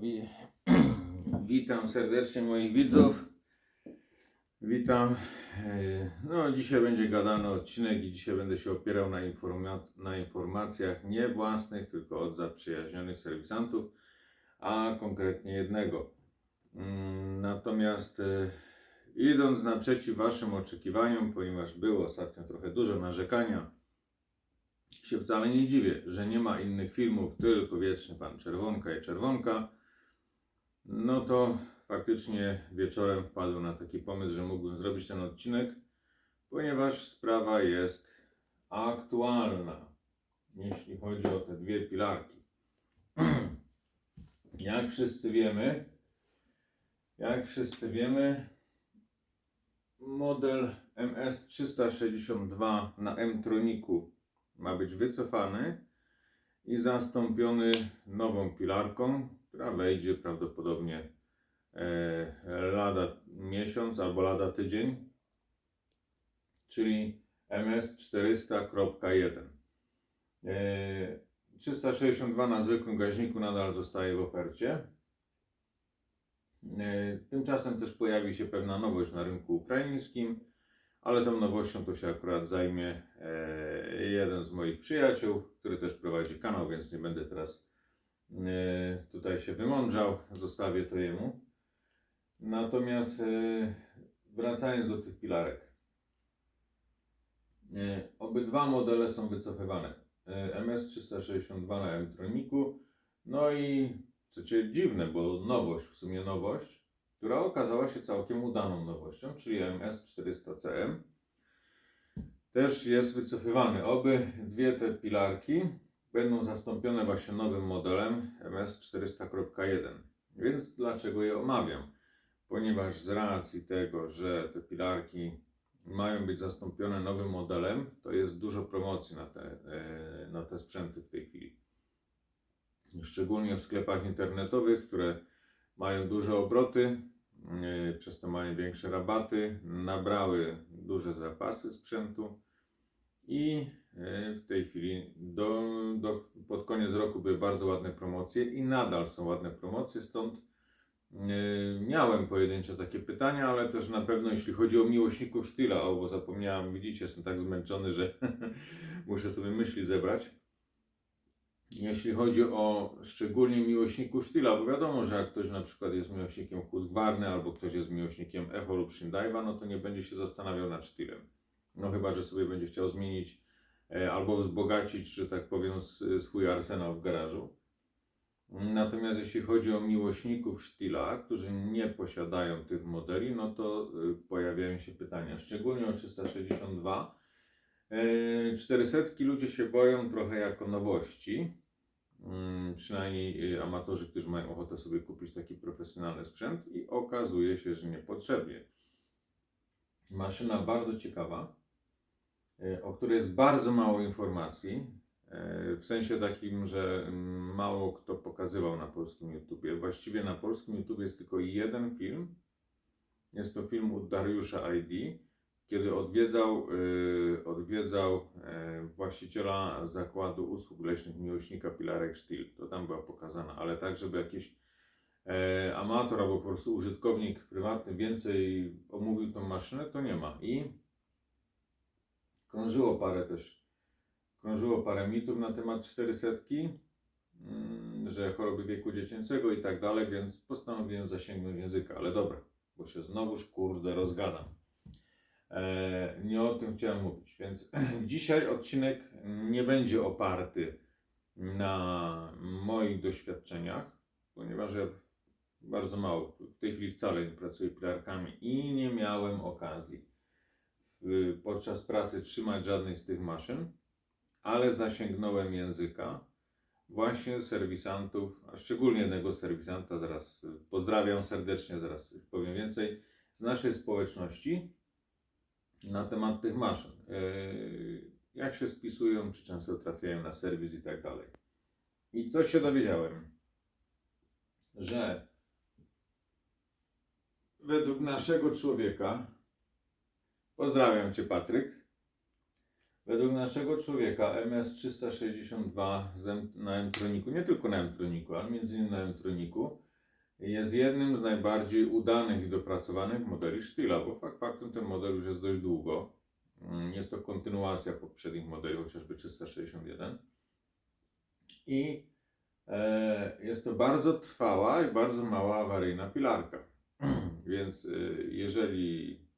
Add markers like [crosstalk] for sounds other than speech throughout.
wi- [clears throat] witam serdecznie moich widzów. Witam. E, No, dzisiaj będzie gadany odcinek i dzisiaj będę się opierał na, informa- na informacjach nie własnych, tylko od zaprzyjaźnionych serwisantów, a konkretnie jednego. Mm, Natomiast e, idąc naprzeciw Waszym oczekiwaniom, ponieważ było ostatnio trochę dużo narzekania, się wcale nie dziwię, że nie ma innych filmów, tylko wiecznie Pan Czerwonka i Czerwonka. No to faktycznie wieczorem wpadłem na taki pomysł, że mógłbym zrobić ten odcinek, ponieważ sprawa jest aktualna, jeśli chodzi o te dwie pilarki. [clears throat] Jak wszyscy wiemy, jak wszyscy wiemy, model MS362 na M-troniku ma być wycofany i zastąpiony nową pilarką, która wejdzie prawdopodobnie e, lada miesiąc albo lada tydzień, czyli MS400.1. E, 362 na zwykłym gaźniku nadal zostaje w ofercie. E, Tymczasem też pojawi się pewna nowość na rynku ukraińskim, ale tą nowością to się akurat zajmie e, jeden z moich przyjaciół, który też prowadzi kanał, więc nie będę teraz e, tutaj się wymądrzał, zostawię to jemu. Natomiast e, wracając do tych pilarek. E, obydwa modele są wycofywane. E, MS362 na M-troniku, no i co cię dziwne, bo nowość, w sumie nowość, która okazała się całkiem udaną nowością, czyli MS400CM. Też jest wycofywany. Oby dwie te pilarki będą zastąpione właśnie nowym modelem MS400.1. Więc dlaczego je omawiam? Ponieważ z racji tego, że te pilarki mają być zastąpione nowym modelem, to jest dużo promocji na te, e, na te sprzęty w tej chwili. Szczególnie w sklepach internetowych, które mają duże obroty, yy, przez to mają większe rabaty, nabrały duże zapasy sprzętu i yy, w tej chwili do, do, pod koniec roku były bardzo ładne promocje i nadal są ładne promocje, stąd yy, miałem pojedyncze takie pytania, ale też na pewno jeśli chodzi o miłośników sztyla, o bo zapomniałem, widzicie, jestem tak zmęczony, że [laughs] muszę sobie myśli zebrać jeśli chodzi o szczególnie miłośników sztyla, bo wiadomo, że jak ktoś na przykład jest miłośnikiem Husqvarny albo ktoś jest miłośnikiem Echo lub Shindaiwa, no to nie będzie się zastanawiał nad sztylem. No chyba, że sobie będzie chciał zmienić e, albo wzbogacić, że tak powiem, swój arsenał w garażu. Natomiast jeśli chodzi o miłośników sztyla, którzy nie posiadają tych modeli, no to y, pojawiają się pytania, szczególnie o 362. E, 400 ludzie się boją trochę jako nowości. Mm, Przynajmniej amatorzy, którzy mają ochotę sobie kupić taki profesjonalny sprzęt i okazuje się, że niepotrzebnie. Maszyna bardzo ciekawa, e, o której jest bardzo mało informacji. e, W sensie takim, że mało kto pokazywał na polskim YouTubie. Właściwie na polskim YouTubie jest tylko jeden film. Jest to film u Dariusza ID kiedy odwiedzał, y, odwiedzał właściciela zakładu usług leśnych miłośnika Pilarek Steel. To tam była pokazana, ale tak, żeby jakiś e, amator albo po prostu użytkownik prywatny więcej omówił tą maszynę, to nie ma. I krążyło parę też, krążyło parę mitów na temat 400, mm, że choroby wieku dziecięcego i tak dalej, więc postanowiłem zasięgnąć języka, ale dobra, bo się znowuż kurde rozgadam. E, nie o tym chciałem mówić, więc [clears throat] dzisiaj odcinek nie będzie oparty na moich doświadczeniach, ponieważ ja bardzo mało, w tej chwili wcale nie pracuję pilarkami i nie miałem okazji podczas pracy trzymać żadnej z tych maszyn, ale zasięgnąłem języka właśnie serwisantów, a szczególnie jednego serwisanta, zaraz y, pozdrawiam serdecznie, zaraz powiem więcej, z naszej społeczności, na temat tych maszyn. Yy, Jak się spisują, czy często trafiają na serwis i tak dalej. I co się dowiedziałem? Że według naszego człowieka, pozdrawiam Cię Patryk, według naszego człowieka MS-362 z M- na M-troniku, nie tylko na M-troniku, ale między innymi na M-troniku, jest jednym z najbardziej udanych i dopracowanych modeli Stila, bo fakt faktem ten model już jest dość długo. Mm, Jest to kontynuacja poprzednich modeli, chociażby 361. I e, jest to bardzo trwała i bardzo mała awaryjna pilarka. [clears throat] Więc e, jeżeli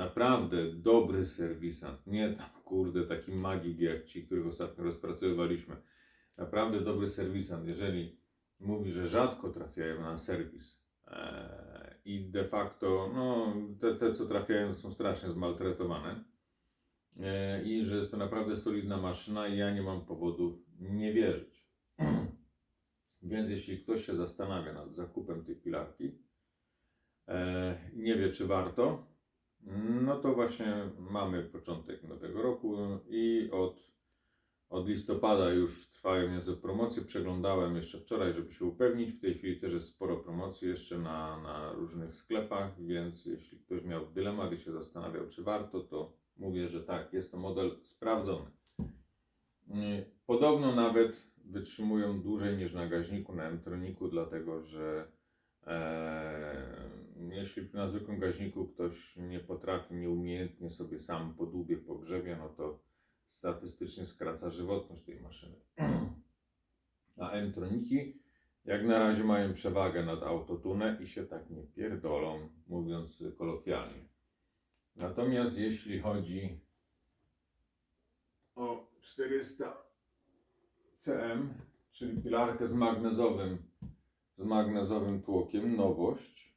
naprawdę dobry serwisant, nie tam kurde taki magik jak ci, których ostatnio rozpracowywaliśmy, naprawdę dobry serwisant, jeżeli mówi, że rzadko trafiają na serwis e, i de facto no, te, te, co trafiają, są strasznie zmaltretowane e, i że jest to naprawdę solidna maszyna i ja nie mam powodów nie wierzyć. [clears throat] Więc jeśli ktoś się zastanawia nad zakupem tej pilarki, e, nie wie czy warto, no to właśnie mamy początek nowego roku i od, od listopada już trwają niezłe promocje. Przeglądałem jeszcze wczoraj, żeby się upewnić. W tej chwili też jest sporo promocji jeszcze na, na różnych sklepach, więc jeśli ktoś miał dylemat i się zastanawiał, czy warto, to mówię, że tak, jest to model sprawdzony. Podobno nawet wytrzymują dłużej niż na gaźniku, na M-troniku, dlatego że e, jeśli na zwykłym gaźniku ktoś nie potrafi nieumiejętnie sobie sam po dłubie pogrzebie, no to statystycznie skraca żywotność tej maszyny. [clears throat] A M-troniki jak na razie mają przewagę nad autotune i się tak nie pierdolą, mówiąc kolokwialnie. Natomiast jeśli chodzi o 400 CM, czyli pilarkę z magnezowym, z magnezowym tłokiem, nowość,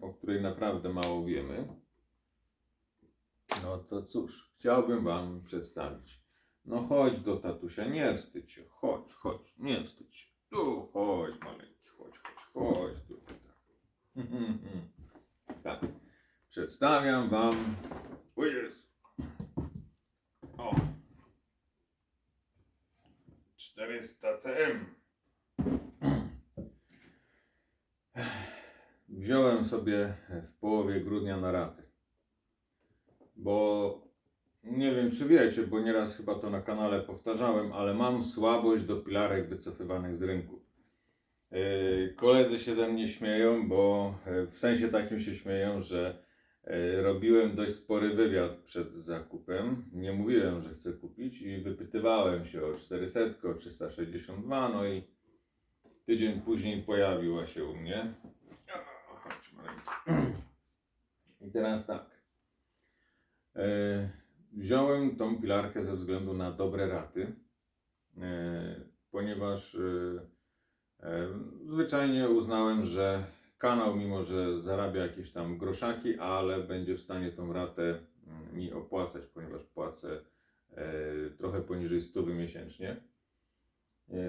o której naprawdę mało wiemy. No to cóż, chciałbym Wam przedstawić. No chodź do tatusia, nie wstydź się, chodź, chodź, nie wstydź się. Tu chodź maleńki, chodź, chodź, chodź tu. Tak. [laughs] tak. Przedstawiam Wam, o Jezu. O. 400 cm. Wziąłem sobie w połowie grudnia na raty. Bo nie wiem, czy wiecie, bo nieraz chyba to na kanale powtarzałem, ale mam słabość do pilarek wycofywanych z rynku. Yy, Koledzy się ze mnie śmieją, bo e, w sensie takim się śmieją, że e, robiłem dość spory wywiad przed zakupem. Nie mówiłem, że chcę kupić i wypytywałem się o 400, o 362, no i tydzień później pojawiła się u mnie. [clears throat] I teraz tak. E, wziąłem tą pilarkę ze względu na dobre raty, e, ponieważ e, zwyczajnie uznałem, że kanał, mimo że zarabia jakieś tam groszaki, ale będzie w stanie tą ratę mm, mi opłacać, ponieważ płacę trochę poniżej 100 miesięcznie.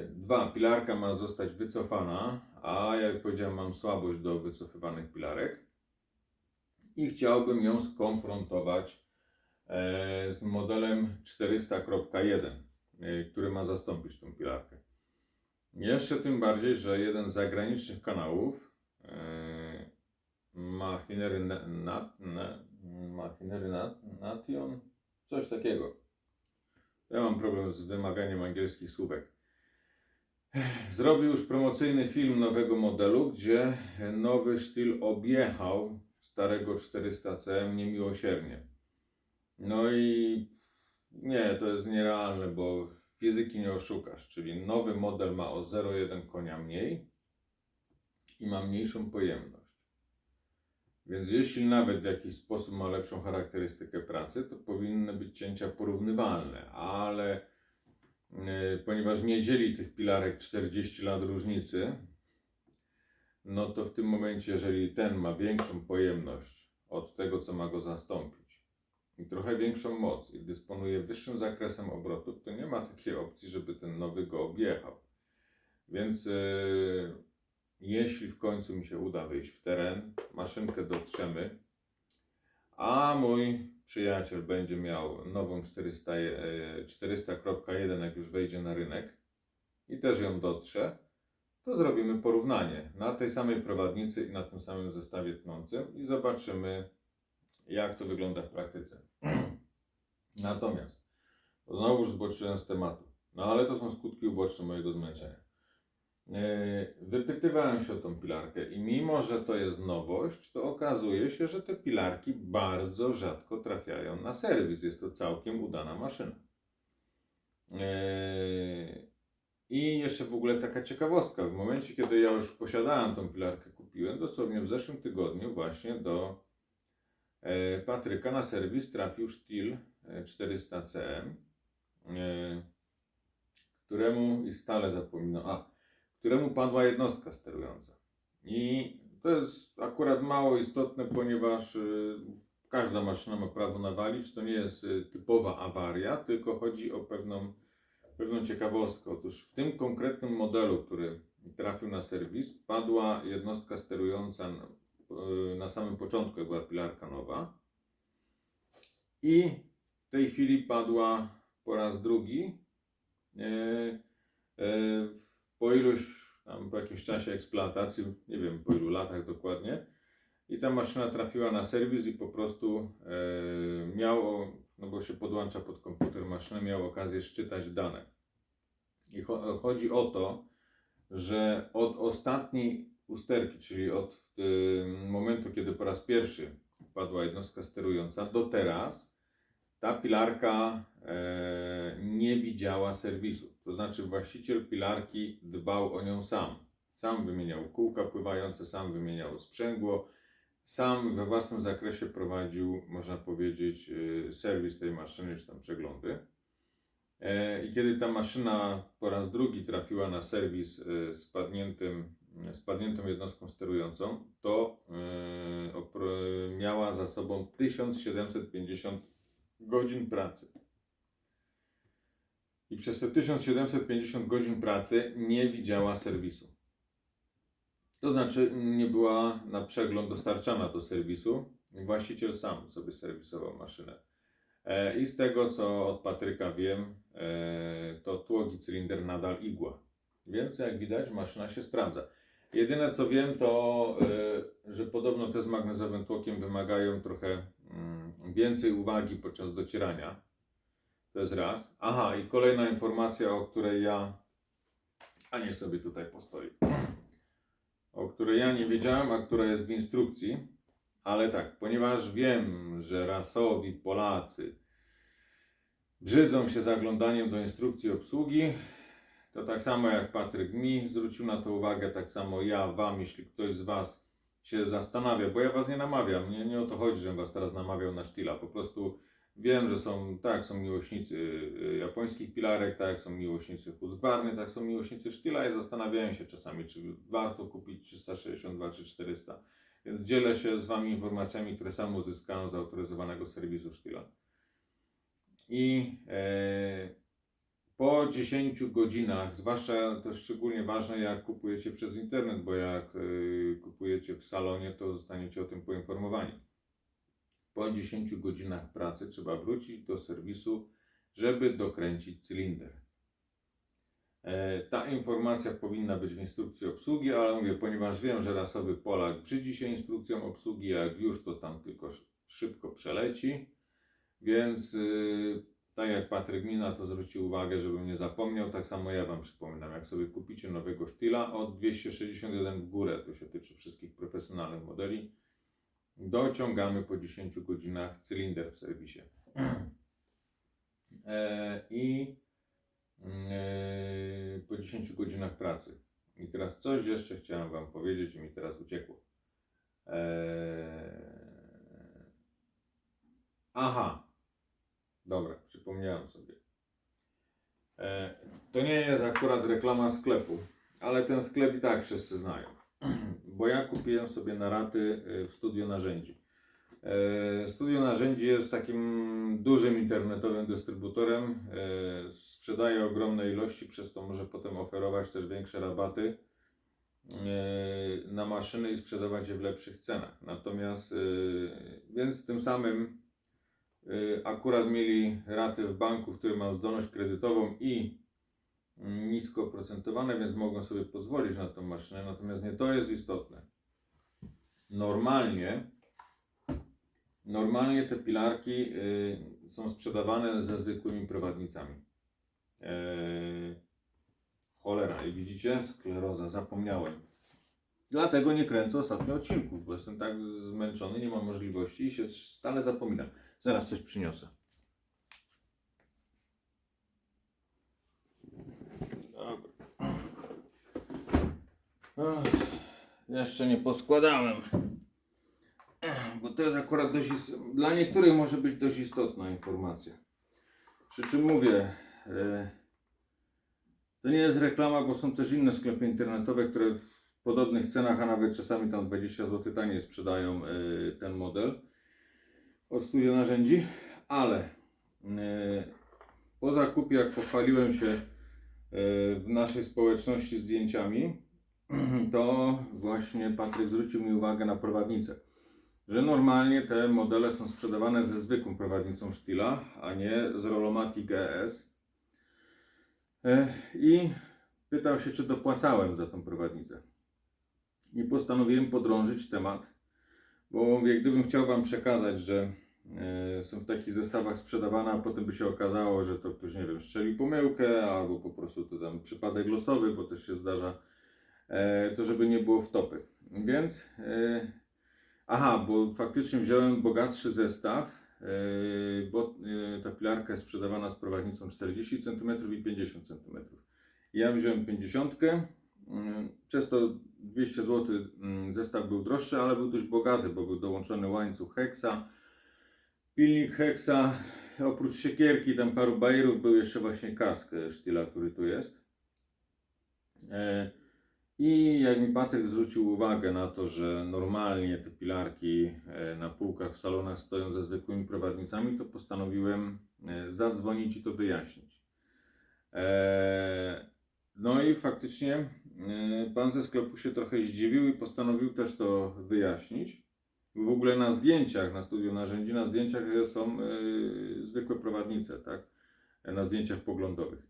Dwa, pilarka ma zostać wycofana, a jak powiedziałem, mam słabość do wycofywanych pilarek i chciałbym ją skonfrontować e, z modelem 400.1, e, który ma zastąpić tą pilarkę. Jeszcze tym bardziej, że jeden z zagranicznych kanałów e, Machinery Na- Na- Na- Machinery Na- Nation, coś takiego. Ja mam problem z wymawianiem angielskich słówek. Zrobił już promocyjny film nowego modelu, gdzie nowy styl objechał starego 400CM niemiłosiernie. No i nie, to jest nierealne, bo fizyki nie oszukasz, czyli nowy model ma o 0,1 konia mniej i ma mniejszą pojemność. Więc jeśli nawet w jakiś sposób ma lepszą charakterystykę pracy, to powinny być cięcia porównywalne, ale e, ponieważ nie dzieli tych pilarek 40 lat różnicy, no to w tym momencie, jeżeli ten ma większą pojemność od tego, co ma go zastąpić i trochę większą moc i dysponuje wyższym zakresem obrotów, to nie ma takiej opcji, żeby ten nowy go objechał. Więc e, jeśli w końcu mi się uda wyjść w teren, maszynkę dotrzemy, a mój przyjaciel będzie miał nową 400, e, 400.1, jak już wejdzie na rynek i też ją dotrze, to zrobimy porównanie na tej samej prowadnicy i na tym samym zestawie tnącym i zobaczymy, jak to wygląda w praktyce. [clears throat] Natomiast, znowu zboczyłem z tematu, no ale to są skutki uboczne mojego zmęczenia. e, wypytywałem się o tą pilarkę i mimo, że to jest nowość, to okazuje się, że te pilarki bardzo rzadko trafiają na serwis. Jest to całkiem udana maszyna. E, I jeszcze w ogóle taka ciekawostka. W momencie, kiedy ja już posiadałem tą pilarkę, kupiłem, dosłownie w zeszłym tygodniu właśnie do e, Patryka na serwis trafił Stihl e, 400CM, e, któremu, i stale zapominam, a, któremu padła jednostka sterująca. I to jest akurat mało istotne, ponieważ y, każda maszyna ma prawo nawalić. To nie jest y, typowa awaria, tylko chodzi o pewną, pewną ciekawostkę. Otóż w tym konkretnym modelu, który trafił na serwis, padła jednostka sterująca na, y, na samym początku, była pilarka nowa. I w tej chwili padła po raz drugi. E, e, po iluś tam po jakimś czasie eksploatacji, nie wiem po ilu latach dokładnie, i ta maszyna trafiła na serwis i po prostu e, miało, no bo się podłącza pod komputer maszynę, miał okazję szczytać dane. I cho chodzi o to, że od ostatniej usterki, czyli od momentu, kiedy po raz pierwszy padła jednostka sterująca, do teraz ta pilarka e, nie widziała serwisu. To znaczy właściciel pilarki dbał o nią sam. Sam wymieniał kółka pływające, sam wymieniał sprzęgło, sam we własnym zakresie prowadził, można powiedzieć, e, serwis tej maszyny, czy tam przeglądy. E, I kiedy ta maszyna po raz drugi trafiła na serwis z padniętym, z padniętą jednostką sterującą, to miała za sobą 1750 godzin pracy. I przez te 1750 godzin pracy nie widziała serwisu. To znaczy nie była na przegląd dostarczana do serwisu. Właściciel sam sobie serwisował maszynę. E, I z tego co od Patryka wiem, e, to tłoki cylinder nadal igła. Więc jak widać maszyna się sprawdza. Jedyne co wiem to, e, że podobno te z magnezowym tłokiem wymagają trochę mm, więcej uwagi podczas docierania. To jest raz. Aha, i kolejna informacja, o której ja. A sobie tutaj postoi. O której ja nie wiedziałem, a która jest w instrukcji. Ale tak, ponieważ wiem, że rasowi Polacy brzydzą się zaglądaniem do instrukcji obsługi, to tak samo jak Patryk mi zwrócił na to uwagę, tak samo ja Wam, jeśli ktoś z Was się zastanawia, bo ja Was nie namawiam, nie, nie o to chodzi, żebym Was teraz namawiał na sztila, po prostu wiem, że są, tak, są miłośnicy y, japońskich pilarek, tak, są miłośnicy Husqvarny, tak, są miłośnicy sztila i zastanawiają się czasami, czy warto kupić 362 czy 400. Więc dzielę się z Wami informacjami, które sam uzyskałem z autoryzowanego serwisu sztila. I e, po 10 godzinach, zwłaszcza to szczególnie ważne, jak kupujecie przez internet, bo jak y, kupujecie w salonie, to zostaniecie o tym poinformowani. Po 10 godzinach pracy trzeba wrócić do serwisu, żeby dokręcić cylinder. E, Ta informacja powinna być w instrukcji obsługi, ale mówię, ponieważ wiem, że rasowy Polak brzydzi się instrukcją obsługi, jak już to tam tylko sz- szybko przeleci, więc yy, tak jak Patryk mi na to zwrócił uwagę, żebym nie zapomniał, tak samo ja Wam przypominam, jak sobie kupicie nowego sztyla od 261 w górę, to się tyczy wszystkich profesjonalnych modeli, dociągamy po 10 godzinach cylinder w serwisie. [clears throat] E, I e, po 10 godzinach pracy. I teraz coś jeszcze chciałem Wam powiedzieć i mi teraz uciekło. E, aha, dobra, przypomniałem sobie. To nie jest akurat reklama sklepu, ale ten sklep i tak wszyscy znają. [clears throat] Bo ja kupiłem sobie na raty y, w studio narzędzi. E, Studio Narzędzi jest takim dużym internetowym dystrybutorem. E, Sprzedaje ogromne ilości, przez to może potem oferować też większe rabaty e, na maszyny i sprzedawać je w lepszych cenach. Natomiast, więc tym samym akurat mieli raty w banku, w którym mam zdolność kredytową i nisko oprocentowane, więc mogą sobie pozwolić na tą maszynę. Natomiast nie to jest istotne. Normalnie Normalnie te pilarki y, są sprzedawane ze zwykłymi prowadnicami. E, Cholera, i widzicie? Skleroza, zapomniałem. Dlatego nie kręcę ostatnio odcinków, bo jestem tak zmęczony, nie mam możliwości i się stale zapominam. Zaraz coś przyniosę. Jeszcze nie poskładałem. Bo to jest akurat dość. Dla niektórych może być dość istotna informacja. Przy czym mówię, e, to nie jest reklama, bo są też inne sklepy internetowe, które w podobnych cenach, a nawet czasami tam 20 zł taniej sprzedają e, ten model od Studio Narzędzi, ale e, po zakupie, jak pochwaliłem się w naszej społeczności zdjęciami, [clears throat] to właśnie Patryk zwrócił mi uwagę na prowadnicę. Że normalnie te modele są sprzedawane ze zwykłą prowadnicą Stila, a nie z Rolomatic ES. E, I pytał się, czy dopłacałem za tą prowadnicę. I postanowiłem podrążyć temat, bo mówię, gdybym chciał Wam przekazać, że e, są w takich zestawach sprzedawane, a potem by się okazało, że to ktoś, nie wiem, strzeli pomyłkę, albo po prostu to tam przypadek losowy, bo też się zdarza, to żeby nie było wtopy. Więc, e, aha, bo faktycznie wziąłem bogatszy zestaw, e, bo e, ta pilarka jest sprzedawana z prowadnicą 40 cm i 50 cm. Ja wziąłem 50, mm, przez to 200 zł mm, zestaw był droższy, ale był dość bogaty, bo był dołączony łańcuch heksa, pilnik heksa, oprócz siekierki, tam paru bajerów, był jeszcze właśnie kask e, sztyla, który tu jest. I jak mi Patryk zwrócił uwagę na to, że normalnie te pilarki e, na półkach w salonach stoją ze zwykłymi prowadnicami, to postanowiłem e, zadzwonić i to wyjaśnić. E, No i faktycznie pan ze sklepu się trochę zdziwił i postanowił też to wyjaśnić. W ogóle na zdjęciach, na studiu narzędzi, na zdjęciach są zwykłe prowadnice, tak? Na zdjęciach poglądowych.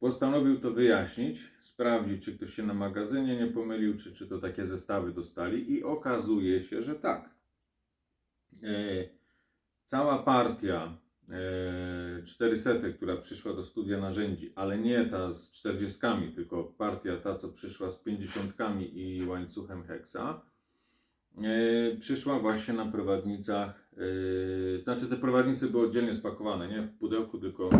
Postanowił to wyjaśnić, sprawdzić, czy ktoś się na magazynie nie pomylił, czy, czy to takie zestawy dostali i okazuje się, że tak. E, cała partia e, 400, która przyszła do studia narzędzi, ale nie ta z 40, tylko partia ta, co przyszła z 50 i łańcuchem heksa, e, przyszła właśnie na prowadnicach. E, znaczy, te prowadnice były oddzielnie spakowane, nie w pudełku, tylko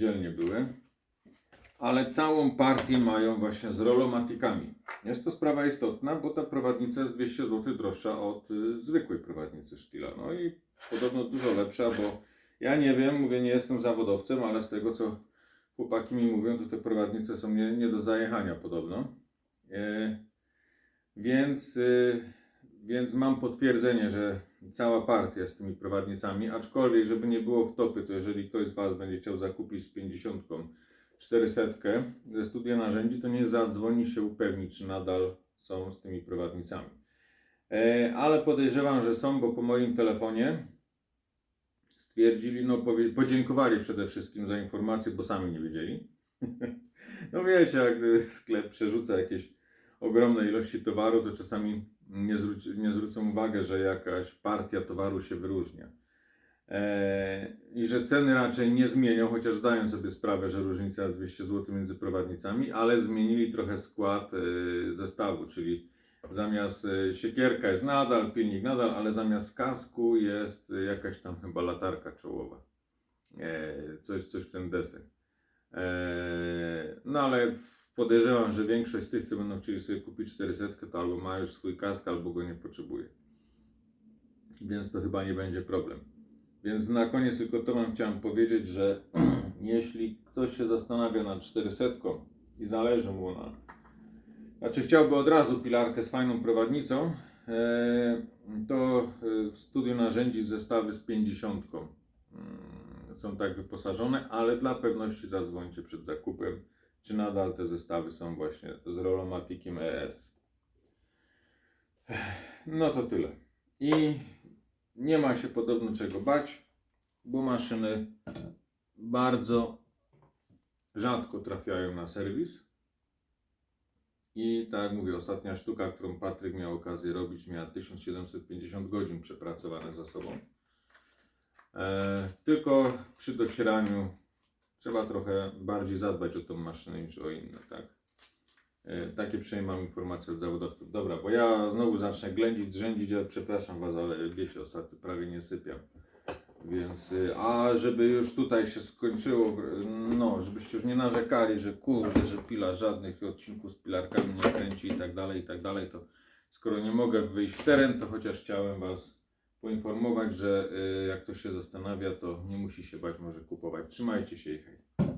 oddzielnie były, ale całą partię mają właśnie z rolomatikami. Jest to sprawa istotna, bo ta prowadnica jest 200 zł droższa od y, zwykłej prowadnicy Stila. No i podobno dużo lepsza, bo ja nie wiem, mówię, nie jestem zawodowcem, ale z tego co chłopaki mi mówią, to te prowadnice są nie, nie do zajechania podobno. E, więc, y, więc mam potwierdzenie, że cała partia z tymi prowadnicami, aczkolwiek, żeby nie było wtopy, to jeżeli ktoś z Was będzie chciał zakupić z 50 400 ze studia narzędzi, to nie zadzwoni się upewnić, czy nadal są z tymi prowadnicami. E, ale podejrzewam, że są, bo po moim telefonie stwierdzili, no podziękowali przede wszystkim za informację, bo sami nie wiedzieli. [laughs] no wiecie, jak sklep przerzuca jakieś ogromne ilości towaru, to czasami nie, zwróci, nie zwrócą uwagę, że jakaś partia towaru się wyróżnia. Eee, I że ceny raczej nie zmienią, chociaż zdają sobie sprawę, że różnica jest 200 zł między prowadnicami, ale zmienili trochę skład e, zestawu, czyli zamiast e, siekierka jest nadal, pilnik nadal, ale zamiast kasku jest e, jakaś tam chyba latarka czołowa. E, coś, coś w ten deseń. E, no ale podejrzewam, że większość z tych, co będą chcieli sobie kupić 400, to albo ma już swój kask, albo go nie potrzebuje. Więc to chyba nie będzie problem. Więc na koniec tylko to wam chciałem powiedzieć, że [clears throat] jeśli ktoś się zastanawia nad 400 i zależy mu na. Znaczy chciałby od razu pilarkę z fajną prowadnicą, e, to e, w studiu narzędzi zestawy z 50 mm, są tak wyposażone, ale dla pewności zadzwońcie przed zakupem, czy nadal te zestawy są właśnie z Rolomatikiem ES. No to tyle. I nie ma się podobno czego bać, bo maszyny bardzo rzadko trafiają na serwis. I tak jak mówię, ostatnia sztuka, którą Patryk miał okazję robić, miała 1750 godzin przepracowane za sobą. E, tylko przy docieraniu trzeba trochę bardziej zadbać o tą maszynę niż o inne, tak? E, takie przynajmniej mam informacje od zawodowców. Dobra, bo ja znowu zacznę ględzić, drzędzić, ja przepraszam Was, ale wiecie, ostatnio prawie nie sypiam. Więc, y, a żeby już tutaj się skończyło, no, żebyście już nie narzekali, że kurde, że pila żadnych odcinków z pilarkami nie kręci i tak dalej, i tak dalej, to skoro nie mogę wyjść w teren, to chociaż chciałem Was poinformować, że y, jak ktoś się zastanawia, to nie musi się bać, może kupować. Trzymajcie się i hej.